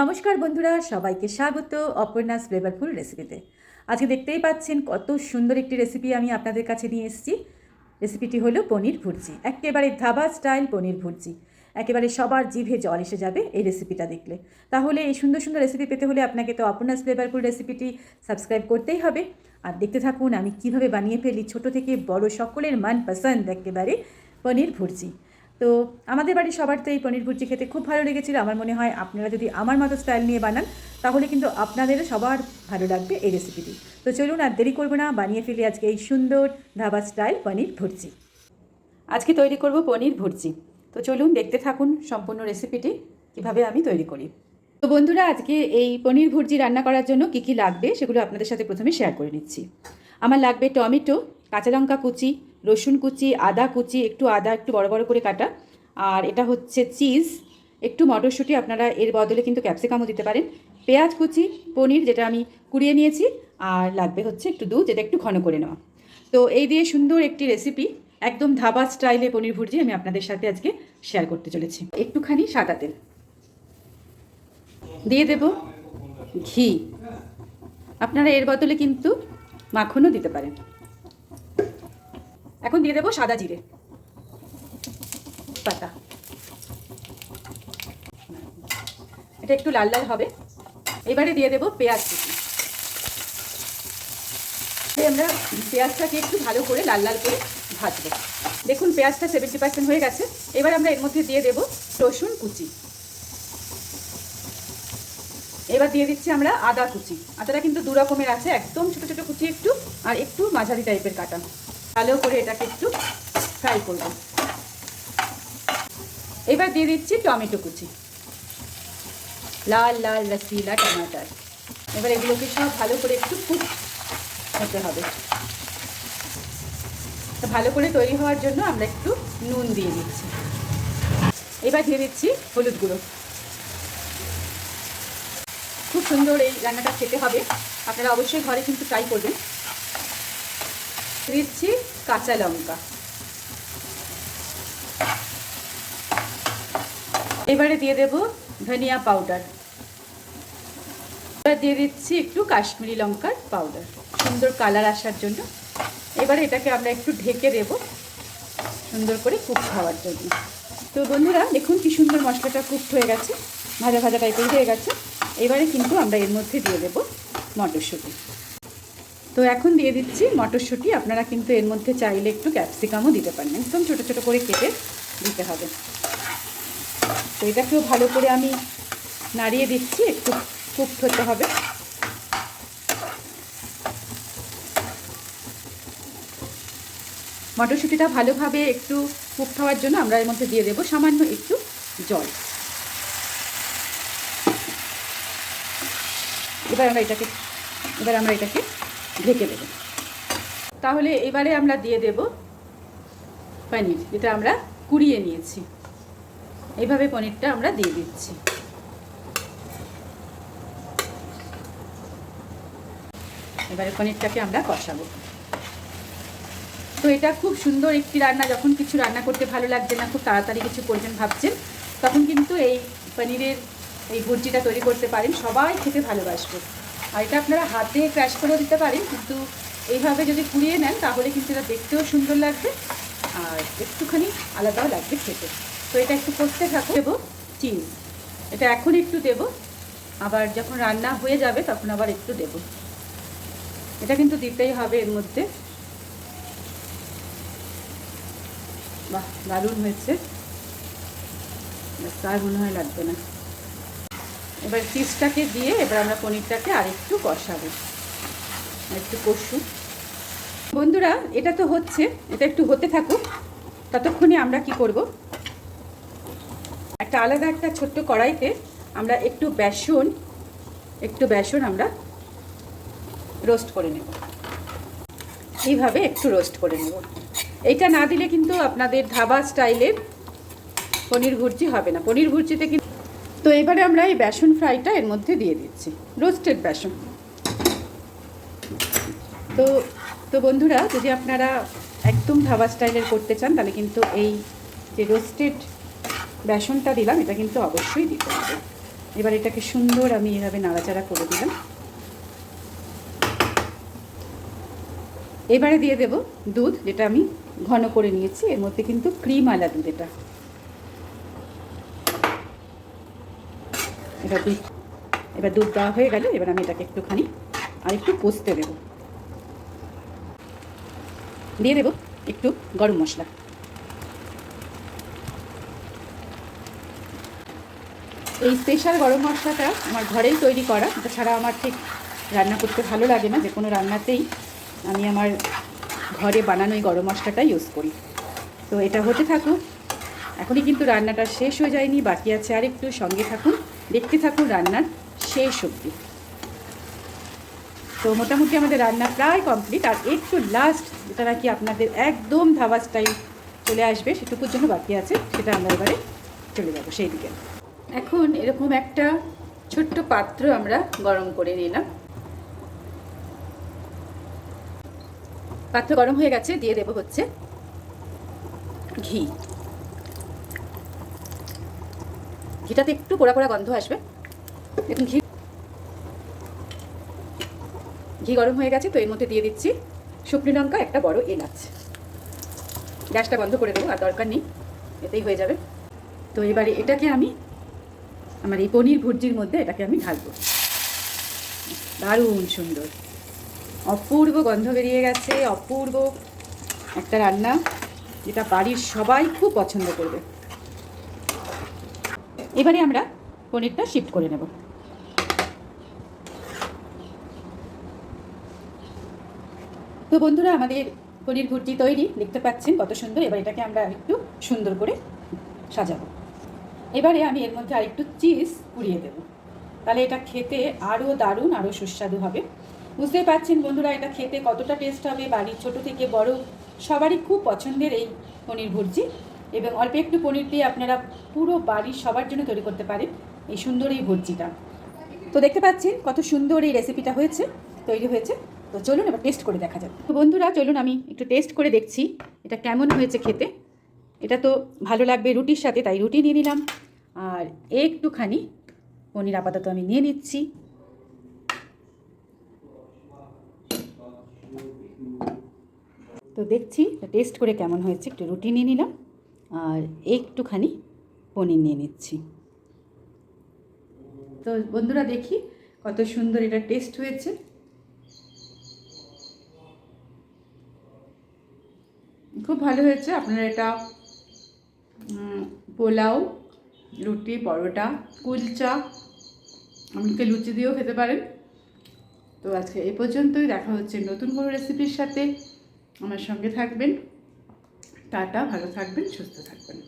নমস্কার বন্ধুরা, সবাইকে স্বাগত অপর্ণাস ফ্লেভারফুল রেসিপিতে আজকে দেখতেই পাচ্ছেন কত সুন্দর একটি রেসিপি আমি আপনাদের কাছে নিয়ে এসেছি। রেসিপিটি হলো পনির ভুর্জি, একেবারে ধাবা স্টাইল পনির ভুর্জি। একেবারে সবার জিভে জল এসে যাবে এই রেসিপিটা দেখলে। তাহলে এই সুন্দর সুন্দর রেসিপি পেতে হলে আপনাকে তো অপর্ণাস ফ্লেভারফুল রেসিপিটি সাবস্ক্রাইব করতেই হবে। আর দেখতে থাকুন আমি কীভাবে বানিয়ে ফেলি ছোট থেকে বড় সকলের মান পছন্দ একেবারে পনির ভুর্জি। তো আমাদের বাড়ির সবার তো এই পনির ভুর্জি খেতে খুব ভালো লেগেছিল। আমার মনে হয় আপনারা যদি আমার মতো স্টাইল নিয়ে বানান, তাহলে কিন্তু আপনাদের সবার ভালো লাগবে এই রেসিপিটি তো চলুন আর দেরি করব না, বানিয়ে ফেলি আজকে এই সুন্দর ধাবা স্টাইল পনির ভুর্জি। আজকে তৈরি করব পনির ভুর্জি। তো চলুন দেখতে থাকুন সম্পূর্ণ রেসিপিটি কীভাবে আমি তৈরি করি। তো বন্ধুরা, আজকে এই পনির ভুর্জি রান্না করার জন্য কী কী লাগবে সেগুলো আপনাদের সাথে প্রথমে শেয়ার করে নিচ্ছি। আমার লাগবে টমেটো, কাঁচা লঙ্কা কুচি, রসুন কুচি, আদা কুচি, একটু আদা একটু বড় বড় করে কাটা। আর এটা হচ্ছে চিজ, একটু মটরশুঁটি আপনারা এর বদলে কিন্তু ক্যাপসিকামও দিতে পারেন। পেঁয়াজ কুচি, পনির যেটা আমি কুড়িয়ে নিয়েছি, আর লাগবে হচ্ছে একটু দুধ, যেটা একটু ঘন করে নেওয়া। তো এই দিয়ে সুন্দর একটি রেসিপি একদম ধাবা স্টাইলে পনির ভুর্জি আমি আপনাদের সাথে আজকে শেয়ার করতে চলেছি। একটুখানি সাদা তেল। দিয়ে দেব ঘি। আপনারা এর বদলে কিন্তু মাখনও দিতে পারেন। এখন দিয়ে দেবো সাদা জিরে। পাতা। এটা একটু লাল লাল হবে। এবারে দিয়ে দেবো পেঁয়াজ কুচি। আমরা পেঁয়াজটাকে একটু ভালো করে লাল লাল করে ভাজবো। দেখুন পেঁয়াজটা সেভেন্টি পার্সেন্ট হয়ে গেছে। এবার আমরা এর মধ্যে দিয়ে দেবো রসুন কুচি। এবার দিয়ে দিচ্ছি আমরা আদা কুচি। আদাটা কিন্তু দু রকমের আছে, একদম ছোটো ছোটো কুচি একটু, আর একটু মাঝারি টাইপের কাটা। ভালো করে এটাকে একটু ফ্রাই করব। এবার দিয়ে দিচ্ছি টমেটো কুচি। লাল লাল রসিলা টমাটার। এবার এগুলোকে সব ভালো করে একটু কুক হতে হবে। ভালো করে তৈরি হওয়ার জন্য আমরা একটু নুন দিয়ে দিচ্ছি। এবার দিয়ে দিচ্ছি হলুদ গুঁড়ো। সুন্দর এই রান্নাটা খেতে হবে। আপনারা অবশ্যই ঘরে কিন্তু ট্রাই করবেন। দিচ্ছি কাঁচা লঙ্কা। এবারে দিয়ে দেব ধনিয়া পাউডার এবার দিয়ে দিচ্ছি একটু কাশ্মীরি লঙ্কার পাউডার সুন্দর কালার আসার জন্য। এবারে এটাকে আমরা একটু ঢেকে দেব। সুন্দর করে কুক খাওয়ার জন্য। তো বন্ধুরা, দেখুন কি সুন্দর মশলাটা কুকড হয়ে গেছে। ভাজা ভাজা টাইপের হয়ে গেছে। এবারে কিন্তু আমরা এর মধ্যে দিয়ে দেব মটরশুঁটি। তো এখন দিয়ে দিচ্ছি মটরশুঁটি। আপনারা কিন্তু এর মধ্যে চাইলে একটু ক্যাপসিকামও দিতে পারেন। একদম ছোটো ছোটো করে কেটে দিতে হবে। তো এটাকেও ভালো করে আমি নাড়িয়ে দিচ্ছি। একটু কুকড হতে হবে। মটরশুঁটিটা ভালোভাবে একটু কুক হওয়ার জন্য আমরা এর মধ্যে দিয়ে দেবো সামান্য একটু জল। এবার আমরা এটাকে, এবার আমরা এটাকে ঢেকে দেব। তাহলে এবারে আমরা দিয়ে দেব পনির, যেটা আমরা কুড়িয়ে নিয়েছি। এইভাবে পনিরটা আমরা দিয়ে দিচ্ছি। এবারে পনিরটাকে আমরা কষাবো। তো এটা খুব সুন্দর একটি রান্না, যখন কিছু রান্না করতে ভালো লাগছে না, খুব তাড়াতাড়ি কিছু করবেন ভাবছেন, তখন কিন্তু এই পনিরের এই ভুর্জিটা তৈরি করতে পারেন, সবাই খেতে ভালোবাসবে। আর এটা আপনারা হাতে ক্র্যাশ করেও দিতে পারেন, কিন্তু এইভাবে যদি কুড়িয়ে নেন, তাহলে কিন্তু এটা দেখতেও সুন্দর লাগবে, আর একটুখানি আলাদাও লাগবে খেতে। তো এটা একটু করতে থাকো। দেবো চিজ এটা এখন একটু দেব, আবার যখন রান্না হয়ে যাবে, তখন আবার একটু দেব। এটা কিন্তু দিতেই হবে এর মধ্যে। বাহ, দারুণ হয়েছে। তার মনে হয় লাগবে না। এবার চিজটাকে দিয়ে এবার আমরা পনিরটাকে আরেকটু কষাবো। একটু কষু বন্ধুরা, এটা তো হচ্ছে, এটা একটু হতে থাকুক, ততক্ষণে আমরা কি করব? একটা আলাদা একটা ছোট্ট কড়াইতে আমরা একটু বেসন একটু বেসন আমরা রোস্ট করে নেব। এইভাবে একটু রোস্ট করে নেব। এইটা না দিলে কিন্তু আপনাদের ধাবা স্টাইলের পনির ভুর্জি হবে না। পনির ভুর্জিতে কিন্তু তো এবারে আমরা এই বেসন ফ্রাইটা এর মধ্যে দিয়ে দিচ্ছি রোস্টেড বেসন। তো তো বন্ধুরা, যদি আপনারা একদম ধাবা স্টাইলের করতে চান, তাহলে কিন্তু এই যে রোস্টেড বেসনটা দিলাম, এটা কিন্তু অবশ্যই দিতে হবে। এবার এটাকে সুন্দর আমি এভাবে নাড়াচাড়া করে দিলাম। এবারে দিয়ে দেব দুধ, যেটা আমি ঘন করে নিয়েছি, এর মধ্যে কিন্তু ক্রিম আলা দুধ এটা। এবার দুধ এবার দুধ দেওয়া হয়ে গেল, এবার আমি এটাকে একটুখানি আর একটু কষতে দেব। দিয়ে দেব একটু গরম মশলা। এই স্পেশাল গরম মশলাটা আমার ঘরেই তৈরি করা, এটা ছাড়া আমার ঠিক রান্না করতে ভালো লাগে না, যে কোনো রান্নাতেই আমি আমার ঘরে বানানো এই গরম মশলাটা ইউজ করি। তো এটা হতে থাকুক, এখনই কিন্তু রান্নাটা শেষ হয়ে যায়নি, বাকি আছে আর একটু সঙ্গে থাকুন। দেখতে থাকুন রান্নার শেষ অবধি। তো মোটামুটি আমাদের রান্না প্রায় কমপ্লিট আর একটু লাস্ট যেটা নাকি আপনাদের একদম ধাবা স্টাইল চলে আসবে, সেটুকুর জন্য বাকি আছে, সেটা আমরা এবারে চলে যাব সেই দিকে। এখন এরকম একটা ছোট্ট পাত্র আমরা গরম করে নিলাম। পাত্র গরম হয়ে গেছে, দিয়ে দেবো হচ্ছে ঘি। ঘিটাতে একটু পোড়া পোড়া গন্ধ আসবে। দেখুন ঘি। ঘি গরম হয়ে গেছে, তো এর মধ্যে দিয়ে দিচ্ছি শুকনো লঙ্কা, একটা বড় এলাচ। গ্যাসটা বন্ধ করে দেবো, আর দরকার নেই, এতেই হয়ে যাবে। তো এবারে এটাকে আমি আমার এই পনির ভুর্জির মধ্যে এটাকে আমি ঢালবো। দারুণ সুন্দর। অপূর্ব গন্ধ বেরিয়ে গেছে, অপূর্ব একটা রান্না, যেটা বাড়ির সবাই খুব পছন্দ করবে। এবারে আমরা পনিরটা শিফট করে নেব। তো বন্ধুরা, আমাদের পনির ভুর্জি তৈরি, দেখতে পাচ্ছেন কত সুন্দর। এবার এটাকে আমরা একটু সুন্দর করে সাজাবো। এবারে আমি এর মধ্যে আরেকটু চিজ পুড়িয়ে দেবো। তাহলে এটা খেতে আরও দারুণ আরও সুস্বাদু হবে। বুঝতে পারছেন বন্ধুরা, এটা খেতে কতটা টেস্ট হবে? বাড়ির ছোট থেকে বড়, সবারই খুব পছন্দের এই পনির ভুর্জি। এবং অল্প একটু পনির দিয়ে আপনারা পুরো বাড়ির সবার জন্য তৈরি করতে পারেন এই সুন্দর এই ভুর্জিটা। তো দেখতে পাচ্ছেন কত সুন্দর এই রেসিপিটা হয়েছে, তৈরি হয়েছে। তো চলুন এবার টেস্ট করে দেখা যাবে তো বন্ধুরা, চলুন আমি একটু টেস্ট করে দেখছি এটা কেমন হয়েছে খেতে। এটা তো ভালো লাগবে রুটির সাথে, তাই রুটি নিয়ে নিলাম। আর একটুখানি পনির আপাতত আমি নিয়ে নিচ্ছি। তো দেখছি টেস্ট করে কেমন হয়েছে, একটু রুটি নিয়ে নিলাম। আর একটুখানি পনির নিয়ে নিচ্ছি। তো বন্ধুরা দেখি কত সুন্দর এটা টেস্ট হয়েছে। খুব ভালো হয়েছে, আপনারা এটা পোলাও, রুটি, পরোটা, কুলচা, এমনকি লুচি দিয়েও খেতে পারেন। তো আজকে এই পর্যন্তই, দেখা হচ্ছে নতুন কোনো রেসিপির সাথে। আমার সঙ্গে থাকবেন। টাটা ভালো থাকবেন সুস্থ থাকবেন।